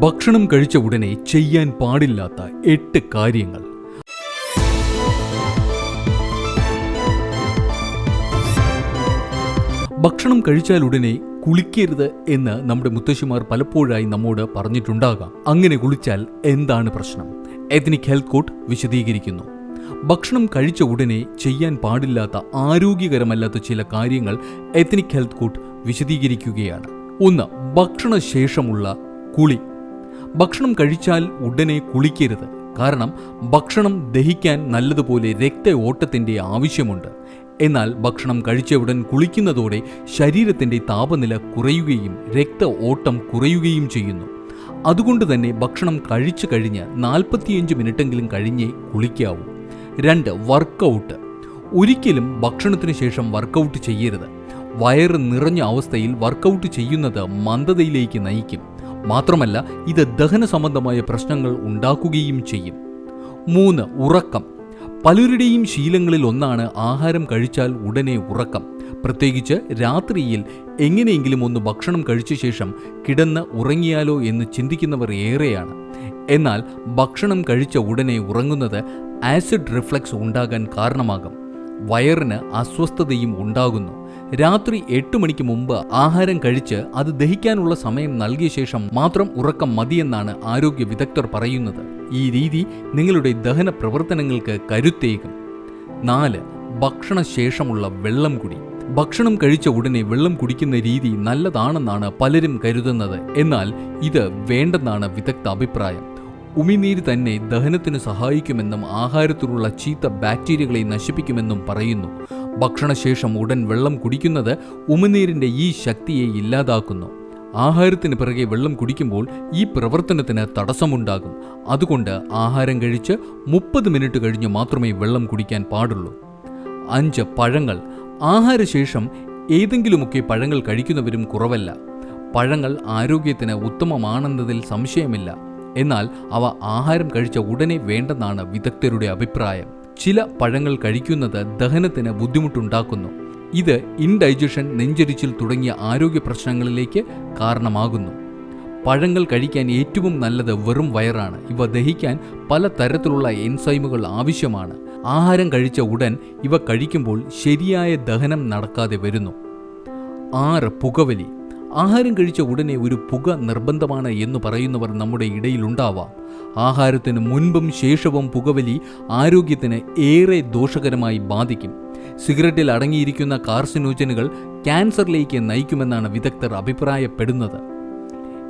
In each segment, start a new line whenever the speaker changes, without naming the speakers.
ഭക്ഷണം കഴിച്ച ഉടനെ ചെയ്യാൻ പാടില്ലാത്ത എട്ട് കാര്യങ്ങൾ. ഭക്ഷണം കഴിച്ചാൽ ഉടനെ കുളിക്കരുത് എന്ന് നമ്മുടെ മുത്തശ്ശിമാർ പലപ്പോഴായി നമ്മോട് പറഞ്ഞിട്ടുണ്ടാകാം. അങ്ങനെ കുളിച്ചാൽ എന്താണ് പ്രശ്നം? എത്നിക് ഹെൽത്ത് കോട്ട് വിശദീകരിക്കുന്നു. ഭക്ഷണം കഴിച്ച ഉടനെ ചെയ്യാൻ പാടില്ലാത്ത ആരോഗ്യകരമല്ലാത്ത ചില കാര്യങ്ങൾ എത്നിക് ഹെൽത്ത് കോട്ട് വിശദീകരിക്കുകയാണ്. ഒന്ന് ഭക്ഷണശേഷമുള്ള കുളി. ഭക്ഷണം കഴിച്ചാൽ ഉടനെ കുളിക്കരുത്. കാരണം ഭക്ഷണം ദഹിക്കാൻ നല്ലതുപോലെ രക്ത ഓട്ടത്തിന്റെ ആവശ്യമുണ്ട്. എന്നാൽ ഭക്ഷണം കഴിച്ച ഉടൻ കുളിക്കുന്നതോടെ ശരീരത്തിന്റെ താപനില കുറയുകയും രക്ത ഓട്ടം കുറയുകയും ചെയ്യുന്നു. അതുകൊണ്ട് തന്നെ ഭക്ഷണം കഴിച്ചു കഴിഞ്ഞ് നാൽപ്പത്തിയഞ്ച് മിനിറ്റെങ്കിലും കഴിഞ്ഞേ കുളിക്കാവൂ. രണ്ട് വർക്കൗട്ട്. ഒരിക്കലും ഭക്ഷണത്തിന് ശേഷം വർക്കൗട്ട് ചെയ്യരുത്. വയറ് നിറഞ്ഞ അവസ്ഥയിൽ വർക്കൗട്ട് ചെയ്യുന്നത് മന്ദതയിലേക്ക് നയിക്കും. മാത്രമല്ല ഇത് ദഹന സംബന്ധമായ പ്രശ്നങ്ങൾ ഉണ്ടാക്കുകയും ചെയ്യും. മൂന്ന് ഉറക്കം. പലരുടെയും ശീലങ്ങളിൽ ഒന്നാണ് ആഹാരം കഴിച്ചാൽ ഉടനെ ഉറക്കം. പ്രത്യേകിച്ച് രാത്രിയിൽ എങ്ങനെയെങ്കിലും ഒന്ന് ഭക്ഷണം കഴിച്ച ശേഷം കിടന്ന് ഉറങ്ങിയാലോ എന്ന് ചിന്തിക്കുന്നവർ ഏറെയാണ്. എന്നാൽ ഭക്ഷണം കഴിച്ച ഉടനെ ഉറങ്ങുന്നത് ആസിഡ് റിഫ്ലക്സ് ഉണ്ടാകാൻ കാരണമാകും. വയറിന് അസ്വസ്ഥതയും ഉണ്ടാകുന്നു. രാത്രി എട്ട് മണിക്ക് മുമ്പ് ആഹാരം കഴിച്ച് അത് ദഹിക്കാനുള്ള സമയം നൽകിയ ശേഷം മാത്രം ഉറക്കം മതിയെന്നാണ് ആരോഗ്യ വിദഗ്ധർ പറയുന്നത്. ഈ രീതി നിങ്ങളുടെ ദഹന പ്രവർത്തനങ്ങൾക്ക് കരുത്തേകും. നാല് ഭക്ഷണശേഷമുള്ള വെള്ളം കുടി. ഭക്ഷണം കഴിച്ച ഉടനെ വെള്ളം കുടിക്കുന്ന രീതി നല്ലതാണെന്നാണ് പലരും കരുതുന്നത്. എന്നാൽ ഇത് വേണ്ടെന്നാണ് വിദഗ്ധ അഭിപ്രായം. ഉമിനീര് തന്നെ ദഹനത്തിന് സഹായിക്കുമെന്നും ആഹാരത്തിലുള്ള ചീത്ത ബാക്ടീരിയകളെ നശിപ്പിക്കുമെന്നും പറയുന്നു. ഭക്ഷണശേഷം ഉടൻ വെള്ളം കുടിക്കുന്നത് ഉമിനീരിന്റെ ഈ ശക്തിയെ ഇല്ലാതാക്കുന്നു. ആഹാരത്തിന് പിറകെ വെള്ളം കുടിക്കുമ്പോൾ ഈ പ്രവർത്തനത്തിന് തടസ്സമുണ്ടാകും. അതുകൊണ്ട് ആഹാരം കഴിച്ച് മുപ്പത് മിനിറ്റ് കഴിഞ്ഞ് മാത്രമേ വെള്ളം കുടിക്കാൻ പാടുള്ളൂ. അഞ്ച് പഴങ്ങൾ. ആഹാരശേഷം ഏതെങ്കിലുമൊക്കെ പഴങ്ങൾ കഴിക്കുന്നവരും കുറവല്ല. പഴങ്ങൾ ആരോഗ്യത്തിന് ഉത്തമമാണെന്നതിൽ സംശയമില്ല. എന്നാൽ അവ ആഹാരം കഴിച്ച ഉടനെ വേണ്ടെന്നാണ് വിദഗ്ധരുടെ അഭിപ്രായം. ചില പഴങ്ങൾ കഴിക്കുന്നത് ദഹനത്തിന് ബുദ്ധിമുട്ടുണ്ടാക്കുന്നു. ഇത് ഇൻഡൈജഷൻ നെഞ്ചരിച്ചിൽ തുടങ്ങിയ ആരോഗ്യ പ്രശ്നങ്ങളിലേക്ക് കാരണമാകുന്നു. പഴങ്ങൾ കഴിക്കാൻ ഏറ്റവും നല്ലത് വെറും വയറാണ്. ഇവ ദഹിക്കാൻ പല തരത്തിലുള്ള എൻസൈമുകൾ ആവശ്യമാണ്. ആഹാരം കഴിച്ച ഉടൻ ഇവ കഴിക്കുമ്പോൾ ശരിയായ ദഹനം നടക്കാതെ വരുന്നു. ആറ് പുകവലി. ആഹാരം കഴിച്ച ഉടനെ ഒരു പുക നിർബന്ധമാണ് എന്ന് പറയുന്നവർ നമ്മുടെ ഇടയിലുണ്ടാവാം. ആഹാരത്തിന് മുൻപും ശേഷവും പുകവലി ആരോഗ്യത്തിന് ഏറെ ദോഷകരമായി ബാധിക്കും. സിഗരറ്റിൽ അടങ്ങിയിരിക്കുന്ന കാർസിനോജനുകൾ ക്യാൻസറിലേക്ക് നയിക്കുമെന്നാണ് വിദഗ്ധർ അഭിപ്രായപ്പെടുന്നത്.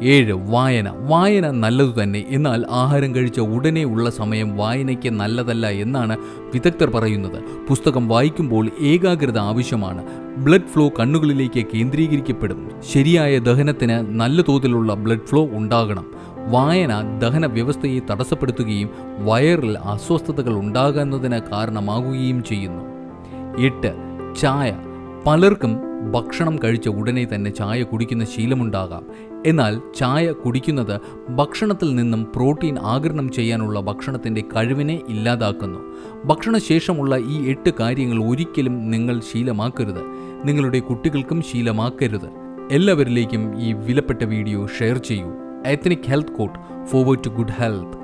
ഏഴ് വായന. വായന നല്ലതു തന്നെ. എന്നാൽ ആഹാരം കഴിച്ച ഉടനെ ഉള്ള സമയം വായനയ്ക്ക് നല്ലതല്ല എന്നാണ് വിദഗ്ധർ പറയുന്നത്. പുസ്തകം വായിക്കുമ്പോൾ ഏകാഗ്രത ആവശ്യമാണ്. ബ്ലഡ് ഫ്ലോ കണ്ണുകളിലേക്ക് കേന്ദ്രീകരിക്കപ്പെടും ശരിയായ ദഹനത്തിന് നല്ല തോതിലുള്ള ബ്ലഡ് ഫ്ലോ ഉണ്ടാകണം. വായന ദഹന വ്യവസ്ഥയെ തടസ്സപ്പെടുത്തുകയും വയറിൽ അസ്വസ്ഥതകൾ ഉണ്ടാകുന്നതിന് കാരണമാകുകയും ചെയ്യുന്നു. എട്ട് ചായ. പലർക്കും ഭക്ഷണം കഴിച്ച ഉടനെ തന്നെ ചായ കുടിക്കുന്ന ശീലമുണ്ടാകാം. എന്നാൽ ചായ കുടിക്കുന്നത് ഭക്ഷണത്തിൽ നിന്നും പ്രോട്ടീൻ ആഗിരണം ചെയ്യാനുള്ള ഭക്ഷണത്തിന്റെ കഴിവിനെ ഇല്ലാതാക്കുന്നു. ഭക്ഷണശേഷമുള്ള ഈ എട്ട് കാര്യങ്ങൾ ഒരിക്കലും നിങ്ങൾ ശീലമാക്കരുത്. നിങ്ങളുടെ കുട്ടികൾക്കും ശീലമാക്കരുത്. എല്ലാവരിലേക്കും ഈ വിലപ്പെട്ട വീഡിയോ ഷെയർ ചെയ്യൂ. Ethnic health court forward to good health